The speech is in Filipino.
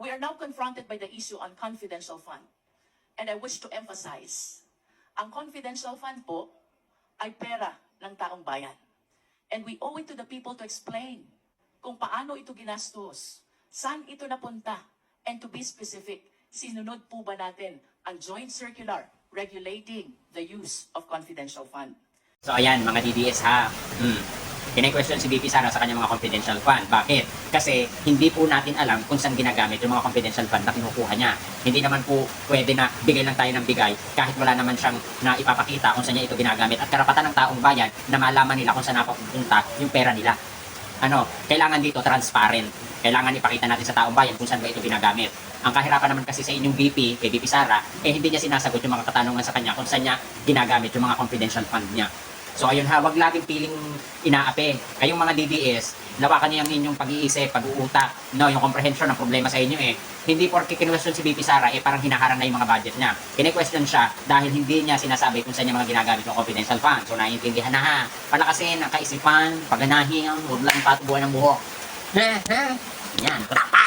We are now confronted by the issue on confidential fund. And I wish to emphasize, ang confidential fund po ay pera ng taong bayan. And we owe it to the people to explain kung paano ito ginastos, saan ito napunta, and to be specific, sinunod po ba natin ang joint circular regulating the use of confidential fund? So ayan, mga DDS ha. Hmm. Kine-question si BP Sara sa kanyang mga confidential fund. Bakit? Kasi hindi po natin alam kung saan ginagamit yung mga confidential fund na kinukuha niya. Hindi naman po pwede na bigay lang tayo ng bigay kahit wala naman siyang na ipapakita kung saan niya ito ginagamit. At karapatan ng taong bayan na malaman nila kung saan napapunta yung pera nila. Ano, kailangan dito transparent. Kailangan ipakita natin sa taong bayan kung saan ba ito ginagamit. Ang kahirapan naman kasi sa inyong BP, kay BP Sara, eh hindi niya sinasagot yung mga katanungan sa kanya kung saan niya ginagamit yung mga confidential fund niya. So ayun ha, wag laging piling inaapi. Kayong mga DDS, lawakan niyo ang inyong pag-iisip, pag-uutak, no, yung comprehension ng problema sa inyo eh. Hindi porke kinwestiyon si BP Sara, eh parang hinaharang na yung mga budget niya. Kine-question siya dahil hindi niya sinasabi kung saan niya mga ginagamit yung confidential fund. So naiintindihan na ha. Palakasin ang kaisipan, pagganahin, huwag lang patubuan ng buhok. Ha, ha. Yan, dapat.